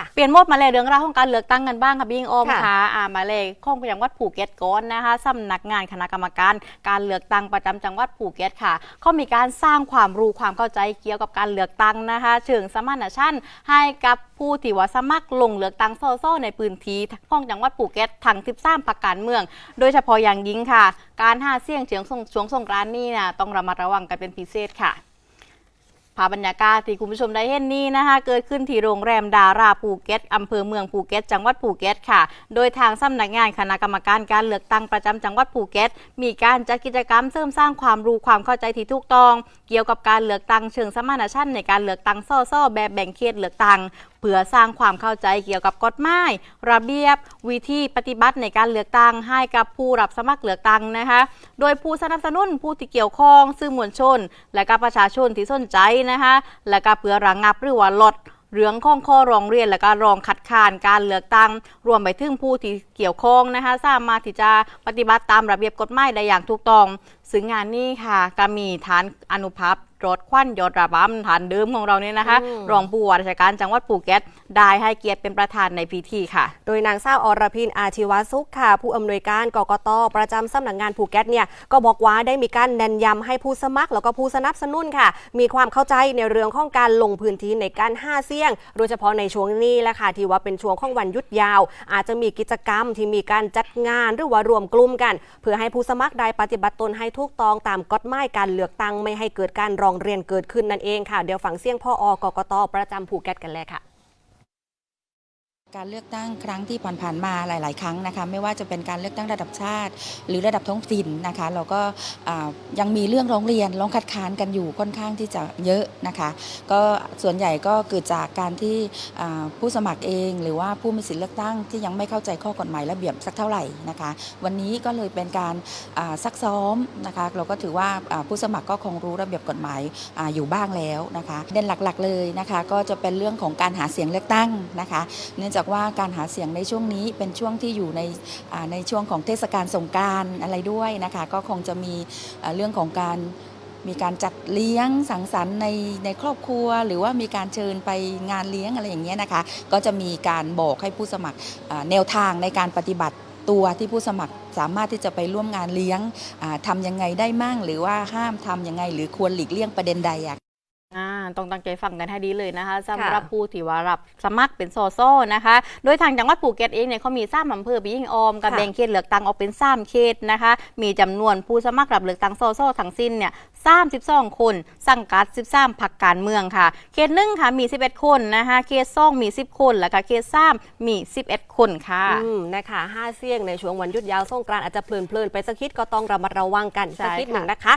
ค่ะเปลี่ยนโหมดมาเลยเรื่องราวของการเลือกตั้งกันบ้างค่ะพี่ยิงโอมค่ะค่ะอ่ามาเลยข้องจังหวัดภูเก็ตก่อนนะคะสำนักงานคณะกรรมการการเลือกตั้งประจำจังหวัดภูเก็ตค่ะเขามีการสร้างความรู้ความเข้าใจเกี่ยวกับการเลือกตั้งนะคะเชิงสมานฉันท์ให้กับผู้ที่ว่าสมัครลงเลือกตั้งโซโซในพื้นที่ของจังหวัดภูเก็ตทั้ง13พักการเมือง โดยเฉพาะอย่างยิ่งค่ะ การหาเสี่ยงเฉียงส่งช่วงสงกรานต์นี่นะต้องระมัดระวังกันเป็นพิเศษค่ะ ภาพบรรยากาศที่คุณผู้ชมได้เห็นนี้นะคะ เกิดขึ้นที่โรงแรมดาราภูเก็ตอำเภอเมืองภูเก็ต จังหวัดภูเก็ตค่ะ โดยทางสำนักงานคณะกรรมการการเลือกตั้งประจำจังหวัดภูเก็ต มีการจัดกิจกรรมเสริมสร้างความรู้ความเข้าใจที่ถูกต้อง เกี่ยวกับการเลือกตั้งเชิงสมานฉันท์ในการเลือกตั้งซ่อๆแบบแบ่งเขตเลือกตั้ง เพื่อสร้างความเข้าใจเกี่ยวกับกฎหมายระเบียบ วิธีปฏิบัติในการเลือกตั้งให้กับผู้รับสมัครเลือกตั้งนะคะ โดยผู้สนับสนุนผู้ที่เกี่ยวข้องสื่อมวลชน และก็ประชาชนที่สนใจนะคะ และก็เพื่อระงงับหรือว่าลดเรื่องข้องข้อร้องเรียนและก็รองคัดค้านการเลือกตั้ง รวมไปถึงผู้ที่เกี่ยวข้องนะคะสามารถที่จะปฏิบัติตามระเบียบกฎหมายได้อย่างถูกต้องซึ่งงานนี้ค่ะก็มีฐานอนุภาพรถควันยอดระบำฐานเดิมของเราเนี่ยนะคะอืมรองผู้ว่าราชการจังหวัดภูเก็ตได้ให้เกียรติเป็นประธานในพิธีค่ะ โดยนางสาวอรพินอาชีวสุขค่ะ ผู้อำนวยการกกตประจำสำนักงานภูเก็ตเนี่ยก็บอกว่าได้มีการแนะนย้ำให้ผู้สมัคร แล้วก็ผู้สนับสนุนค่ะ มีความเข้าใจในเรื่องของการลงพื้นที่ในการห้าเสี่ยง โดยเฉพาะในช่วงนี้แหละค่ะที่ว่าเป็นช่วงของวันหยุดยาว อาจจะมีกิจกรรมที่มีการจัดงานหรือว่ารวมกลุ่มกัน เพื่อให้ผู้สมัครได้ปฏิบัติตนให้ถูกต้องตามกฎหมายการเลือกตั้งไม่ให้เกิดการร้องเรียนเกิดขึ้นนั่นเองค่ะ เดี๋ยวฟังเสียงพ่ออกกตประจำภูเก็ตกันเลยค่ะ การเลือกตั้งครั้งที่ผ่านๆมาหลาย ๆ ครั้งนะคะไม่ว่าจะเป็นการเลือกตั้งระดับชาติ หรือระดับท้องถิ่นนะคะเราก็ยังมีเรื่องร้องเรียนร้องคัดค้านกันอยู่ค่อนข้างที่จะเยอะนะคะก็ส่วนใหญ่ก็เกิดจากการที่ผู้สมัครเอง หรือว่าผู้มีสิทธิเลือกตั้งที่ยังไม่เข้าใจข้อกฎหมายระเบียบสักเท่าไหร่นะคะวันนี้ก็เลยเป็นการซักซ้อมนะคะเราก็ถือว่าผู้สมัครก็คงรู้ระเบียบกฎหมายออยู่บ้างแล้วนะคะเด่นหลัก ๆ เลยนะคะก็จะเป็นเรื่องของการหาเสียงเลือกตั้งนะคะเนื่องจากว่าการหาเสียงในช่วงนี้เป็นช่วงที่อยู่ในในช่วงของเทศกาลสงการอะไรด้วยนะคะ ก็คงจะมีเรื่องของการมีการจัดเลี้ยงสังสรรค์ในในครอบครัว หรือว่ามีการเชิญไปงานเลี้ยงอะไรอย่างเงี้ยนะคะ ก็จะมีการบอกให้ผู้สมัครแนวทางในการปฏิบัติตัวที่ผู้สมัครสามารถที่จะไปร่วมงานเลี้ยงทำยังไงได้มั่งหรือว่าห้ามทำยังไง หรือควรหลีกเลี่ยงประเด็นใดอะอ่า ต้องตั้งใจฟังกันให้ดีเลยนะคะสำหค่ะรับผู้ที่ว่ารับสมัครเป็นโซโซนะคะ โดยทางจังหวัดภูเก็ตเองเนี่ยเขามีสามอำเภอปียิ่งออมกับค่ะแบ่งเขตเลือกตั้งออกเป็นสามเขตนะคะ มีจำนวนผู้สมัครรับเลือกตั้งโซโซทั้งสิ้นเนี่ย32 คน สังกัด 13พักการเมืองค่ะ เขตหนึ่งค่ะมี 11 คนนะคะเขตสองมี 10 คน แล้วก็เขตสามมี 11 คนค่ะอืมนะคะห้าเสี่ยงในช่วงวันหยุดยาวสงกรานต์อาจจะเพลินๆไปสักคิดก็ต้องระมัดระวังกันใช่สักคิดหนึ่งค่ะนะคะ